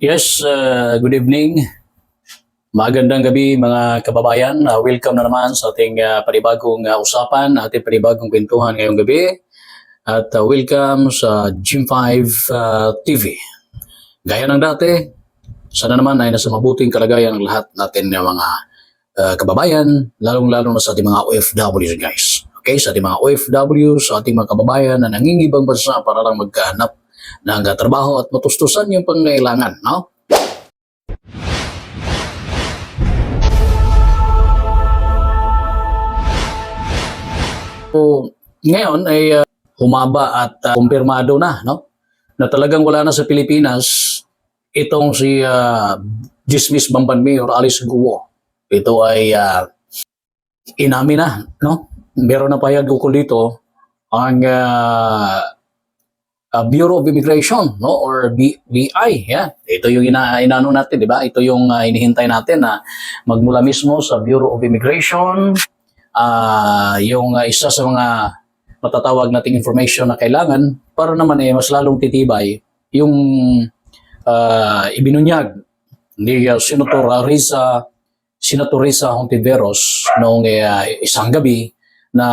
Yes, uh, good evening. Magandang gabi mga kababayan. Uh, welcome na naman sa ating uh, panibagong uh, usapan, ating panibagong kwentuhan ngayong gabi. At uh, welcome sa Gym 5 uh, TV. Gaya ng dati, sana naman ay nasa mabuting kalagayan ang lahat natin ng mga uh, kababayan, lalong-lalo na sa ating mga OFWs guys. Okay, sa ating mga OFWs, sa ating mga kababayan na nangingibang bansa para lang magkahanap ng uh, trabaho at matustusan yung pangailangan, no? So, ngayon ay uh, humaba at uh, kumpirmado na, no? Na talagang wala na sa Pilipinas itong si uh, Dismiss Bamban Mayor Alice Guo. Ito ay uh, inamin na, no? Meron na payag ukol dito ang uh, uh, Bureau of Immigration, no? Or B- BI, yeah. Ito yung ina inano natin, di ba? Ito yung uh, inihintay natin na magmula mismo sa Bureau of Immigration, ah yung uh, isa sa mga matatawag nating information na kailangan para naman eh mas lalong titibay yung uh, ibinunyag ni uh, Senator Risa Senator Risa Hontiveros noong uh, isang gabi na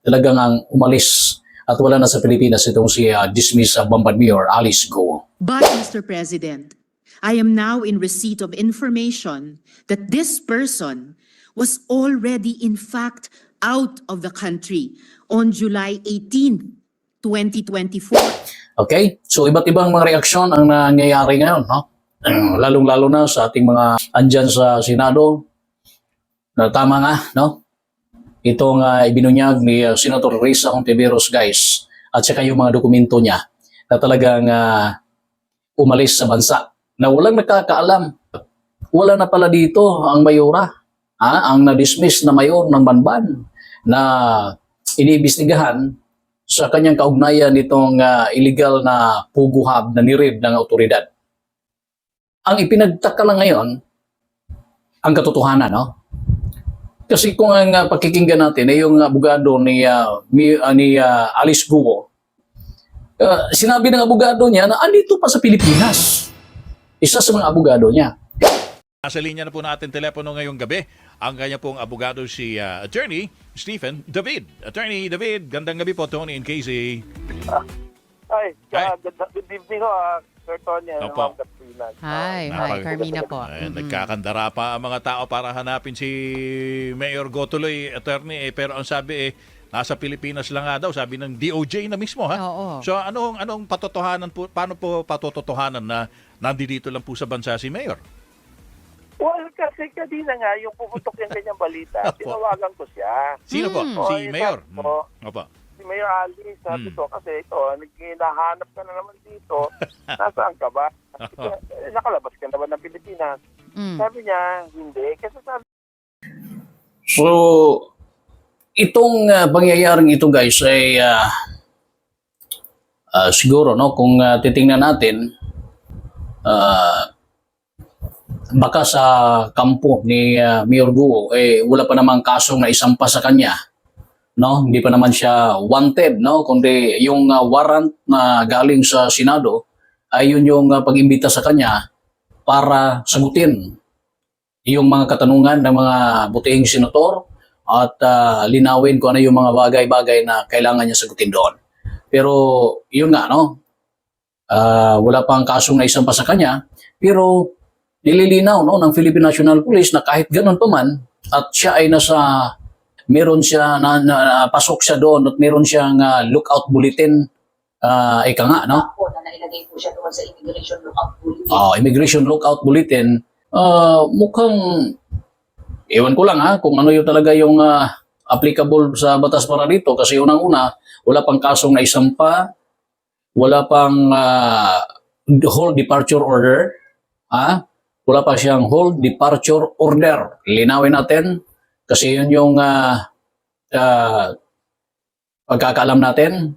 talagang ang umalis at wala na sa Pilipinas itong si uh, dismiss uh, Bamban Mayor Alice Go. But, Mr. President, I am now in receipt of information that this person was already, in fact, out of the country on July 18, 2024. Okay? So iba't ibang mga reaksyon ang nangyayari ngayon, no? Lalong-lalo na sa ating mga andyan sa Senado na tama nga, no? Itong uh, ibinunyag ni uh, Senator Risa Hontiveros, guys, at saka yung mga dokumento niya na talagang uh, umalis sa bansa na walang nakakaalam. Wala na pala dito ang mayora, ha? ang na-dismiss na mayor ng Banban na iniimbestigahan sa kanyang kaugnayan nitong ah, illegal na puguhab na nirib ng autoridad. Ang ipinagtaka lang ngayon, ang katotohanan, no? Kasi kung ang ah, pakikinggan natin ay yung abogado ni, ah, mi- ah, ni ah, Alice Guo, ah, sinabi ng abogado niya na andito pa sa Pilipinas. Isa sa mga abogado niya. Nasa linya na po natin telepono ngayong gabi ang kanya pong abogado si uh, Attorney Stephen David. Attorney David, gandang gabi po Tony and Casey. Ay, Hi. uh, good, good evening ho, uh, Sir Tony. and Opo. Ma'am Katrina. Hi, hi, napag- Carmina po. Ay, Mhm. Nagkakandara pa ang mga tao para hanapin si Mayor Gotuloy, attorney, eh, pero ang sabi eh, nasa Pilipinas lang nga daw, sabi ng DOJ na mismo ha. Oo. So anong anong patotohanan po, paano po patotohanan na nandito lang po sa bansa si Mayor? Well, kasi kanina nga, yung pumutok yung kanyang balita, Opo. tinawagan ko siya. Sino po? Hmm. Si Mayor. Hmm. Opo. Si Mayor Ali, sabi Hmm. ko, kasi ito, naghinahanap ka na naman dito. Nasaan ka ba? Ko, "Eh, nakalabas ka naman ng Pilipinas. Mm. Sabi niya, hindi. Kasi sabi So, itong uh, pangyayaring ito guys ay ah, ah, siguro no kung ah, titingnan natin ah, baka sa kampo ni ah, Mayor Guo eh wala pa namang kasong na isampa sa kanya no hindi pa naman siya wanted no kundi yung ah, warrant na galing sa Senado ay yun yung ah, pag-imbita sa kanya para sagutin yung mga katanungan ng mga butihing senator at ah, linawin kung ano yung mga bagay-bagay na kailangan niya sagutin doon. Pero yun nga, no? Ah, wala pang kasong na isang pa sa kanya, pero nililinaw no, ng Philippine National Police na kahit ganun pa man, at siya ay nasa, meron siya, na, na, na- pasok siya doon at meron siyang ah, lookout bulletin, ah, ika nga, no? po na nailagay po siya doon sa immigration lookout bulletin. uh, immigration lookout bulletin, uh, mukhang, ewan ko lang ha, kung ano yung talaga yung ah, applicable sa batas para dito. Kasi unang-una, wala pang kasong na isampa, wala pang ah, whole departure order, ha? wala pa siyang whole departure order. Linawin natin, kasi yun yung ah, ah, pagkakaalam natin.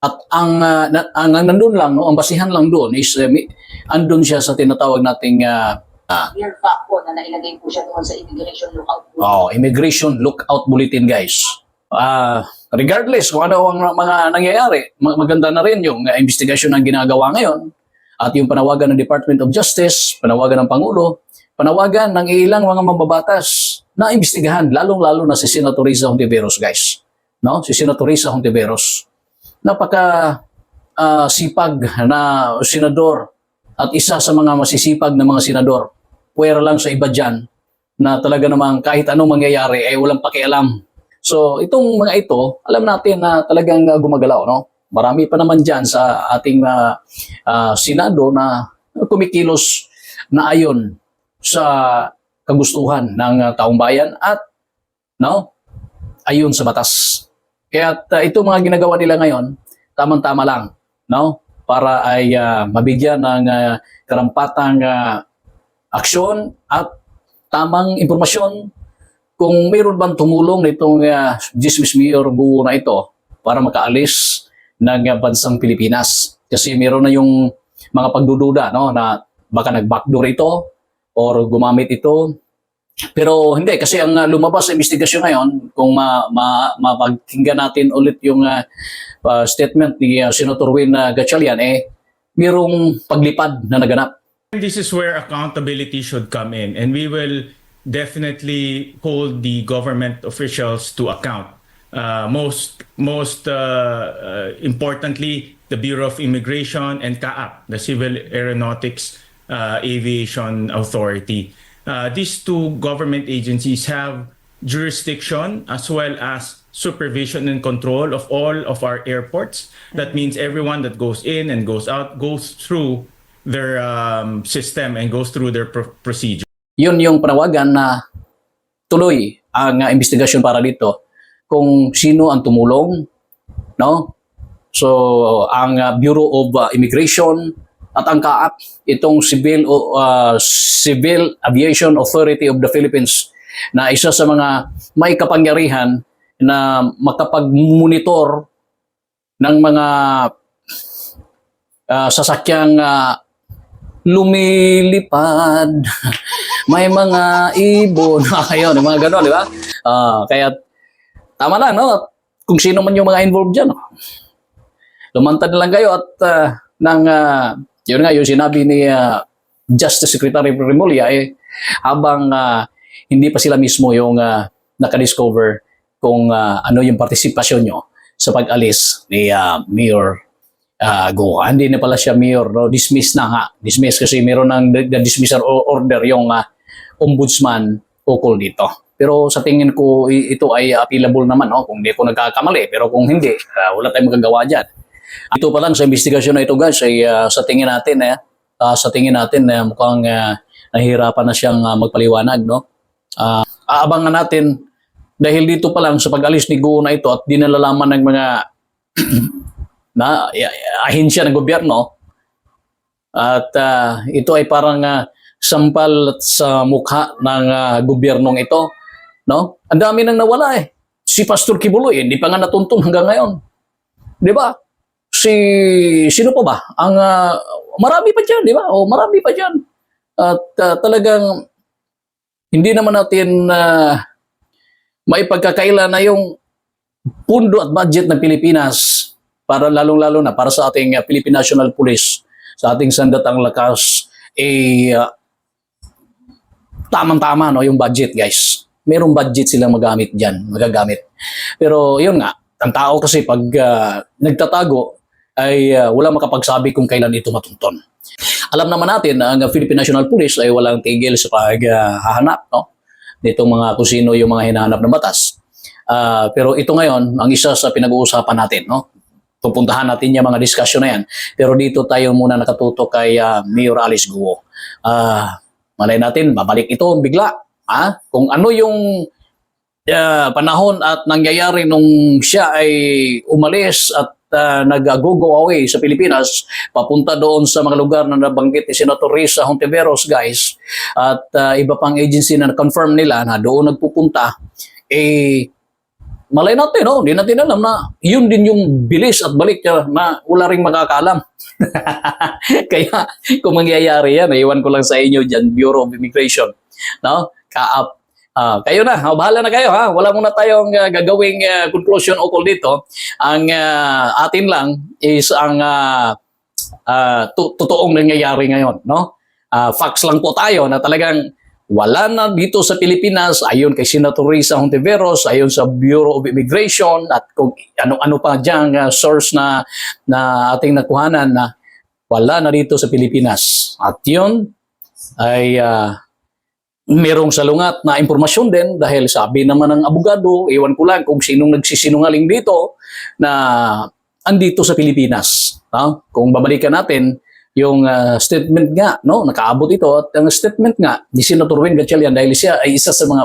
At ang, ah, na- ang, ang nandun lang, no, ang basihan lang doon is uh, andun siya sa tinatawag nating ah, Year fact po na nailagay po siya doon sa immigration lookout bulletin. oh, immigration lookout bulletin guys. Ah, regardless kung ano ang mga nangyayari, ma- maganda na rin yung uh, investigation na ginagawa ngayon at yung panawagan ng Department of Justice, panawagan ng Pangulo, panawagan ng ilang mga mambabatas na imbestigahan, lalong-lalo na si Senator Risa Hontiveros, guys. No? Si Senator Risa Hontiveros. Napaka ah, sipag na senador at isa sa mga masisipag na mga senador. Puwera lang sa iba dyan na talaga namang kahit anong mangyayari ay walang pakialam. So itong mga ito, alam natin na talagang gumagalaw. No? Marami pa naman dyan sa ating ah, ah, Senado na kumikilos na ayon sa kagustuhan ng ah, taong bayan at no, ayon sa batas. Kaya uh, ito mga ginagawa nila ngayon, tamang-tama lang, no? Para ay ah, mabigyan ng ah, karampatang ah, aksyon at tamang impormasyon kung mayroon bang tumulong nitong uh, Jesus Mayor Guo na ito para makaalis ng ah, bansang Pilipinas. Kasi mayroon na yung mga pagdududa no na baka nag-backdoor ito or gumamit ito pero hindi, kasi ang uh, lumabas sa investigasyon ngayon, kung ma, ma, mapagkinggan natin ulit yung uh, uh, statement ni uh, Senator Win uh, Gatchalian, eh, mayroong paglipad na naganap. This is where accountability should come in, and we will definitely hold the government officials to account. Uh, most most uh, uh, importantly, the Bureau of Immigration and CAAP, the Civil Aeronautics uh, Aviation Authority. Uh, these two government agencies have jurisdiction as well as supervision and control of all of our airports. That means everyone that goes in and goes out goes through their um, system and goes through their pro- procedure. Yun yung panawagan na tuloy ang uh, investigasyon para dito kung sino ang tumulong, no? So, ang uh, Bureau of uh, Immigration at ang CAAP, itong Civil uh, Civil Aviation Authority of the Philippines na isa sa mga may kapangyarihan na makapag-monitor ng mga uh, sasakyang uh, lumilipad. may mga ibon. Ayun, mga gano'n, di ba? Ah, kaya tama lang, no? Kung sino man yung mga involved dyan. no? Lumantad lang kayo at uh, ng, ah, yun nga, yung sinabi ni ah, Justice Secretary Remulla, eh, habang ah, hindi pa sila mismo yung uh, nakadiscover kung ah, ano yung partisipasyon nyo sa pag-alis ni ah, Mayor uh, Go. Hindi na pala siya mayor, no? dismiss na nga. Dismiss kasi meron ng dismissal order yung ah, ombudsman ukol dito. Pero sa tingin ko ito ay appealable naman no? kung hindi ko nagkakamali. Pero kung hindi, ah, wala tayong magagawa dyan. Ito pa lang sa investigasyon na ito guys ay ah, sa tingin natin eh, ah, sa tingin natin eh, mukhang ah, nahihirapan na siyang ah, magpaliwanag no. Ah, aabangan natin dahil dito pa lang sa pag-alis ni Go na ito at di nalalaman ng mga na ahensya ng gobyerno at ah, ito ay parang ah, sampal sa mukha ng ah, gobyernong ito no? Ang dami nang nawala eh. Si Pastor Kibuloy hindi pa nga natuntun hanggang ngayon. Di ba si sino pa ba ang ah, marami pa diyan di ba o marami pa diyan at ah, talagang hindi naman natin uh, maipagkakaila na yung pundo at budget ng Pilipinas para lalong-lalo na para sa ating uh, Philippine National Police, sa ating sandatang lakas, eh, uh, tamang-tama no, yung budget guys. Merong budget silang magamit dyan, magagamit. Pero yun nga, ang tao kasi pag uh, nagtatago, ay uh, wala makapagsabi kung kailan ito matunton. Alam naman natin na ang Philippine National Police ay walang tigil sa paghahanap no? nitong mga kung sino yung mga hinahanap ng batas. Ah, pero ito ngayon, ang isa sa pinag-uusapan natin, no? Pupuntahan natin yung mga discussion na yan. Pero dito tayo muna nakatutok kay ah, Mayor Alice Guo. Ah, malay natin, babalik ito bigla. Ha? Kung ano yung ah, panahon at nangyayari nung siya ay umalis at uh, nag-go away sa Pilipinas, papunta doon sa mga lugar na nabanggit ni Senator Risa Hontiveros, guys, at ah, iba pang agency na confirm nila na doon nagpupunta, eh, malay natin, no? Hindi natin alam na yun din yung bilis at balik niya na wala ring makakaalam. Kaya kung mangyayari yan, iwan ko lang sa inyo dyan, Bureau of Immigration. No? Kaap. Ah, kayo na, oh, bahala na kayo ha. Wala muna tayong ah, gagawing ah, conclusion ukol dito. Ang ah, atin lang is ang ah, to- totoong nangyayari ngayon, no? Ah, facts lang po tayo na talagang wala na dito sa Pilipinas ayon kay Senator Risa Hontiveros, ayon sa Bureau of Immigration at kung ano-ano pa diyan ah, source na na ating nakuhanan na wala na dito sa Pilipinas. At 'yun ay ah, merong salungat na impormasyon din dahil sabi naman ng abogado, ewan ko lang kung sinong nagsisinungaling dito na andito sa Pilipinas. No? Kung babalikan natin yung ah, statement nga, no, nakaabot ito at ang statement nga ni Senator Wayne Gatchalian dahil siya ay isa sa mga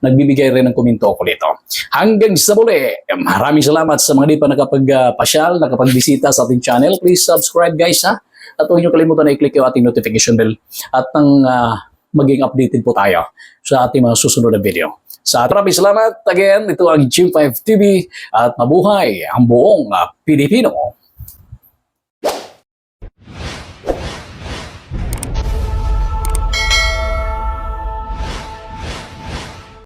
nagbibigay rin ng komento ko dito. Hanggang sa muli, maraming salamat sa mga di pa nakapag-pasyal, nakapagbisita sa ating channel. Please subscribe guys ha. At huwag niyo kalimutan na i-click yung ating notification bell at ang ah, maging updated po tayo sa ating mga susunod na video. Sa maraming salamat again, ito ang Gym 5 TV at mabuhay ang buong ah, Pilipino.